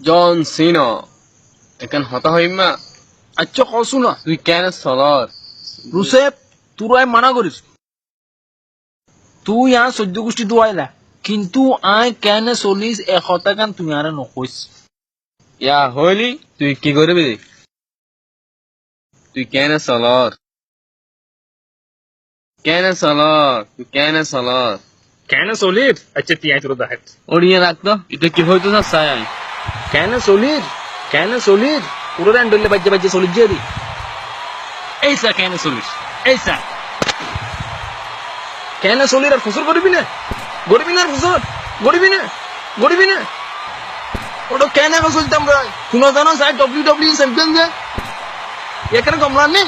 জন সিনা এখন হতা হইমা আচ্ছা কসু না তুই কেন সলর রুসেপ তুই মানা করিস। তুই আর সহ্য গোষ্ঠী দুয়াইলা কিন্তু আয় কেন চলিস এশটা গান তুই আরে নকইস। ইয়া হইলি তুই কি করবি তুই কেন সলর কেন সলর তুই কেন সলর কেন চলির আচ্ছা তিয়াই তোর দেখাত ওড়িয়ে রাখতো এটা কি হইতো না সাই কেন চলির কেন চলির পুরো র্যান্ডলে বাজ্যে বাজ্যে যে দি এই স্যার কেন চলিস এই স্যার কেন চলির আর ফসল করবি না? গরিবি না আর ফসল গরিবি না? গরিবি না? ওটা কেন চলতাম ভাই শুনো জানো স্যার ডব্লিউ ডব্লিউ চ্যাম্পিয়ন যে। এখানে কমলার নেই?